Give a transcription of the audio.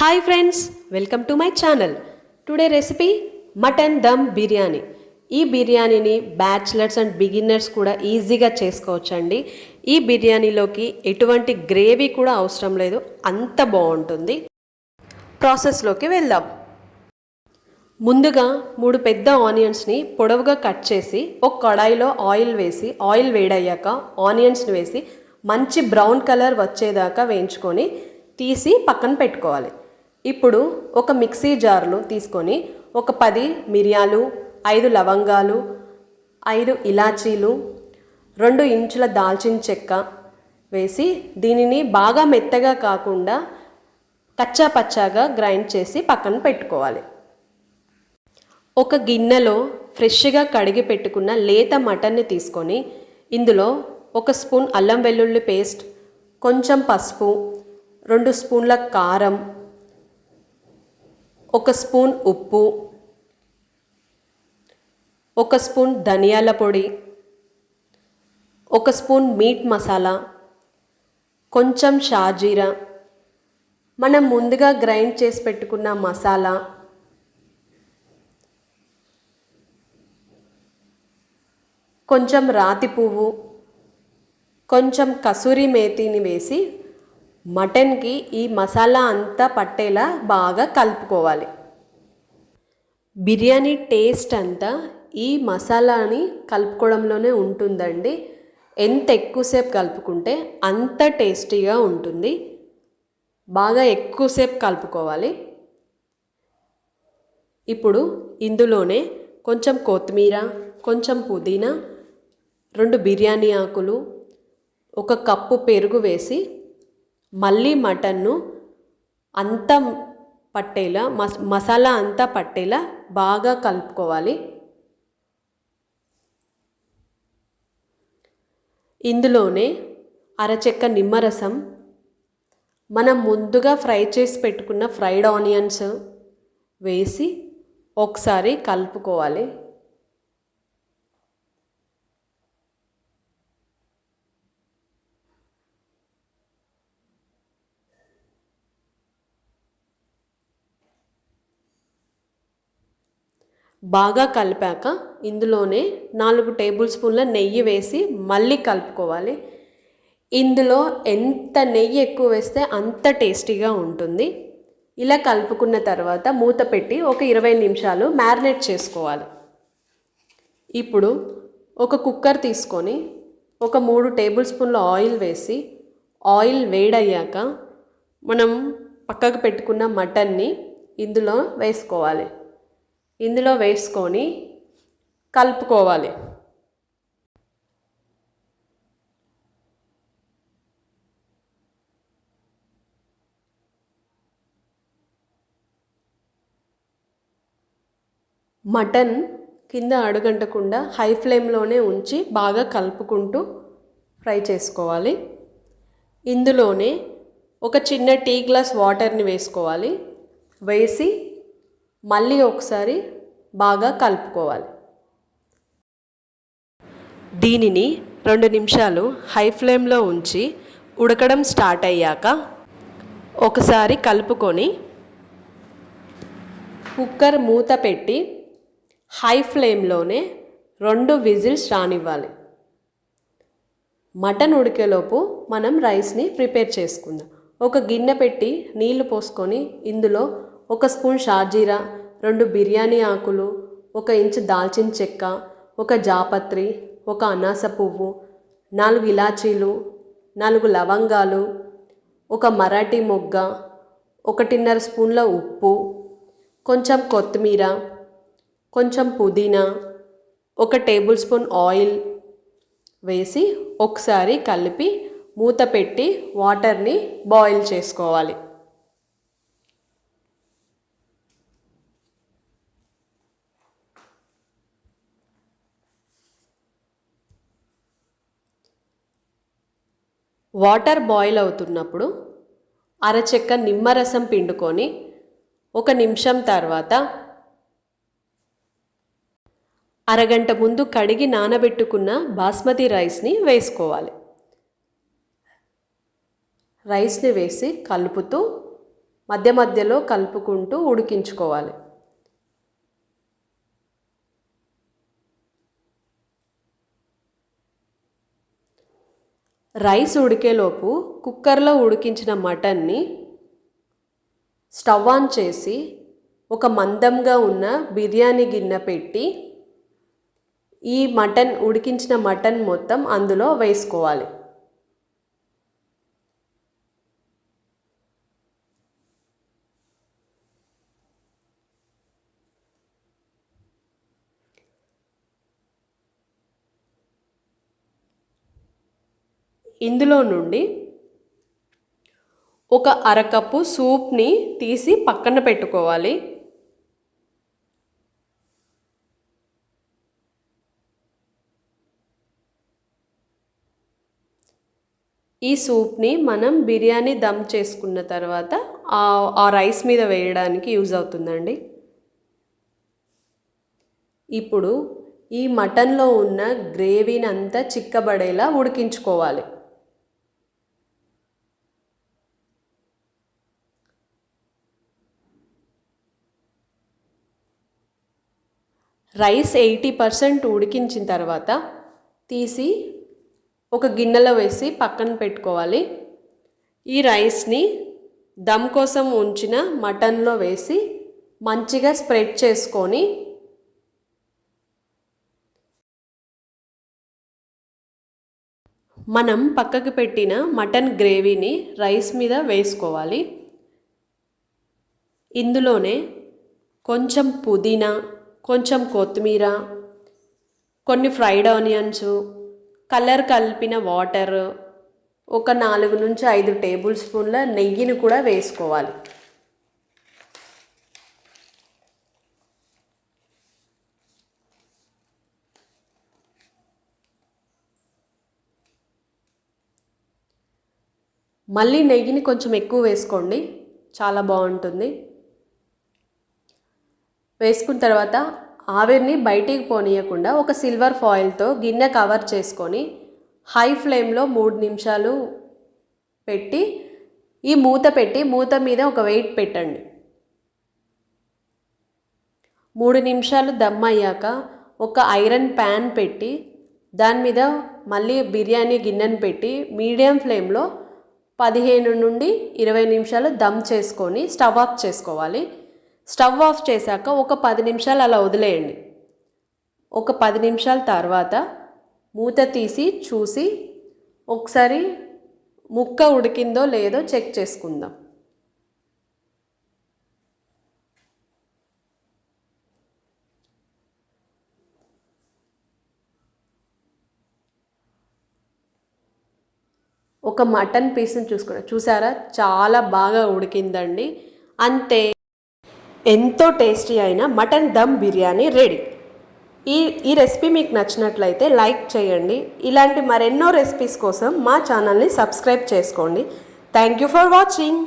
Hi friends welcome to my channel today recipe mutton dum biryani ఈ బిర్యానీని bachelors and beginners కూడా ఈజీగా చేసుకోవచ్చండి. ఈ బిర్యానీలోకి ఎటువంటి గ్రేవీ కూడా అవసరం లేదు. అంత బాగుంటుంది. ప్రాసెస్లోకి వెళ్దాం. ముందుగా మూడు పెద్ద ఆనియన్స్ని పొడవుగా కట్ చేసి ఒక కడాయిలో ఆయిల్ వేసి ఆయిల్ వేడయ్యాక ఆనియన్స్ని వేసి మంచి బ్రౌన్ కలర్ వచ్చేదాకా వేయించుకొని తీసి పక్కన పెట్టుకోవాలి. ఇప్పుడు ఒక మిక్సీ జార్లు తీసుకొని ఒక పది మిరియాలు ఐదు లవంగాలు ఐదు ఇలాచీలు రెండు ఇంచుల దాల్చిన చెక్క వేసి దీనిని బాగా మెత్తగా కాకుండా కచ్చా పచ్చాగా గ్రైండ్ చేసి పక్కన పెట్టుకోవాలి. ఒక గిన్నెలో ఫ్రెష్గా కడిగి పెట్టుకున్న లేత మటన్ని తీసుకొని ఇందులో ఒక స్పూన్ అల్లం వెల్లుల్లి పేస్ట్ కొంచెం పసుపు రెండు స్పూన్ల కారం ఒక స్పూన్ ఉప్పు ఒక స్పూన్ ధనియాల పొడి ఒక స్పూన్ మీట్ మసాలా కొంచెం షాజీరా. మనం ముందుగా గ్రైండ్ చేసి పెట్టుకున్న మసాలా కొంచెం రాతి పువ్వు కొంచెం కసూరి మేతిని వేసి మటన్కి ఈ మసాలా అంతా పట్టేలా బాగా కలుపుకోవాలి. బిర్యానీ టేస్ట్ అంతా ఈ మసాలాని కలుపుకోవడంలోనే ఉంటుందండి. ఎంత ఎక్కువసేపు కలుపుకుంటే అంత టేస్టీగా ఉంటుంది. బాగా ఎక్కువసేపు కలుపుకోవాలి. ఇప్పుడు ఇందులోనే కొంచెం కొత్తిమీర కొంచెం పుదీనా రెండు బిర్యానీ ఆకులు ఒక కప్పు పెరుగు వేసి మళ్ళీ మటన్ను అంతా పట్టేలా మస్ మసాలా అంతా పట్టేలా బాగా కలుపుకోవాలి. ఇందులోనే అరచెక్క నిమ్మరసం మనం ముందుగా ఫ్రై చేసి పెట్టుకున్న ఫ్రైడ్ ఆనియన్స్ వేసి ఒకసారి కలుపుకోవాలి. బాగా కలిపాక ఇందులోనే నాలుగు టేబుల్ స్పూన్ల నెయ్యి వేసి మళ్ళీ కలుపుకోవాలి. ఇందులో ఎంత నెయ్యి ఎక్కువ వేస్తే అంత టేస్టీగా ఉంటుంది. ఇలా కలుపుకున్న తర్వాత మూత పెట్టి ఒక ఇరవై నిమిషాలు మ్యారినేట్ చేసుకోవాలి. ఇప్పుడు ఒక కుక్కర్ తీసుకొని ఒక మూడు టేబుల్ స్పూన్ల ఆయిల్ వేసి ఆయిల్ వేడయ్యాక మనం పక్కకు పెట్టుకున్న మటన్ని ఇందులో వేసుకోవాలి. ఇందులో వేసుకొని కలుపుకోవాలి. మటన్ కింద అడుగంటకుండా హై ఫ్లేమ్లోనే ఉంచి బాగా కలుపుకుంటూ ఫ్రై చేసుకోవాలి. ఇందులోనే ఒక చిన్న టీ గ్లాస్ వాటర్ని వేసుకోవాలి. వేసి మళ్ళీ ఒకసారి బాగా కలుపుకోవాలి. దీనిని రెండు నిమిషాలు హై ఫ్లేమ్లో ఉంచి ఉడకడం స్టార్ట్ అయ్యాక ఒకసారి కలుపుకొని కుక్కర్ మూత పెట్టి హై ఫ్లేమ్లోనే రెండు విజిల్స్ రానివ్వాలి. మటన్ ఉడికేలోపు మనం రైస్ని ప్రిపేర్ చేసుకుందాం. ఒక గిన్నె పెట్టి నీళ్ళు పోసుకొని ఇందులో ఒక స్పూన్ షాజీరా రెండు బిర్యానీ ఆకులు ఒక ఇంచు దాల్చిన చెక్క ఒక జాపత్రి ఒక అనాస పువ్వు నాలుగు ఇలాచీలు నాలుగు లవంగాలు ఒక మరాఠీ మొగ్గ ఒకటిన్నర స్పూన్ల ఉప్పు కొంచెం కొత్తిమీర కొంచెం పుదీనా ఒక టేబుల్ స్పూన్ ఆయిల్ వేసి ఒకసారి కలిపి మూత పెట్టి వాటర్ని బాయిల్ చేసుకోవాలి. వాటర్ బాయిల్ అవుతున్నప్పుడు అరచెక్క నిమ్మరసం పిండుకొని ఒక నిమిషం తర్వాత అరగంట ముందు కడిగి నానబెట్టుకున్న బాస్మతి రైస్ని వేసుకోవాలి. రైస్ని వేసి కలుపుతూ మధ్య మధ్యలో కలుపుకుంటూ ఉడికించుకోవాలి. రైస్ ఉడికేలోపు కుక్కర్లో ఉడికించిన మటన్ని స్టవ్ ఆన్ చేసి ఒక మందంగా ఉన్న బిర్యానీ గిన్నె పెట్టి ఈ మటన్ ఉడికించిన మటన్ మొత్తం అందులో వేసుకోవాలి. ఇందులో నుండి ఒక అరకప్పు సూప్ని తీసి పక్కన పెట్టుకోవాలి. ఈ సూప్ని మనం బిర్యానీ దమ్ చేసుకున్న తర్వాత ఆ రైస్ మీద వేయడానికి యూజ్ అవుతుందండి. ఇప్పుడు ఈ మటన్లో ఉన్న గ్రేవీని అంతా చిక్కబడేలా ఉడికించుకోవాలి. రైస్ ఎయిటీ పర్సెంట్ ఉడికించిన తర్వాత తీసి ఒక గిన్నెలో వేసి పక్కన పెట్టుకోవాలి. ఈ రైస్ని దమ్ కోసం ఉంచిన మటన్లో వేసి మంచిగా స్ప్రెడ్ చేసుకొని మనం పక్కకు పెట్టిన మటన్ గ్రేవీని రైస్ మీద వేసుకోవాలి. ఇందులోనే కొంచెం పుదీనా కొంచెం కొత్తిమీర కొన్ని ఫ్రైడ్ ఆనియన్స్ కలర్ కలిపిన వాటర్ ఒక నాలుగు నుంచి ఐదు టేబుల్ స్పూన్ల నెయ్యిని కూడా వేసుకోవాలి. మళ్ళీ నెయ్యిని కొంచెం ఎక్కువ వేసుకోండి. చాలా బాగుంటుంది. వేసుకున్న తర్వాత ఆవిరిని బయటికి పోనీయకుండా ఒక సిల్వర్ ఫాయిల్తో గిన్నె కవర్ చేసుకొని హై ఫ్లేమ్లో మూడు నిమిషాలు పెట్టి ఈ మూత పెట్టి మూత మీద ఒక వెయిట్ పెట్టండి. మూడు నిమిషాలు దమ్ అయ్యాక ఒక ఐరన్ ప్యాన్ పెట్టి దాని మీద మళ్ళీ బిర్యానీ గిన్నెను పెట్టి మీడియం ఫ్లేమ్లో పదిహేను నుండి ఇరవై నిమిషాలు దమ్ చేసుకొని స్టవ్ ఆఫ్ చేసుకోవాలి. స్టవ్ ఆఫ్ చేశాక ఒక పది నిమిషాలు అలా వదిలేయండి. ఒక పది నిమిషాల తర్వాత మూత తీసి చూసి ఒకసారి ముక్క ఉడికిందో లేదో చెక్ చేసుకుందాం. ఒక మటన్ పీస్ని చూసుకున్నాం చూసారా? చాలా బాగా ఉడికిందండి. అంతే. ఎంతో టేస్టీ అయిన మటన్ దమ్ బిర్యానీ రెడీ. ఈ ఈ రెసిపీ మీకు నచ్చినట్లయితే లైక్ చేయండి. ఇలాంటి మరెన్నో రెసిపీస్ కోసం మా ఛానల్ని సబ్స్క్రైబ్ చేసుకోండి. Thank you for watching.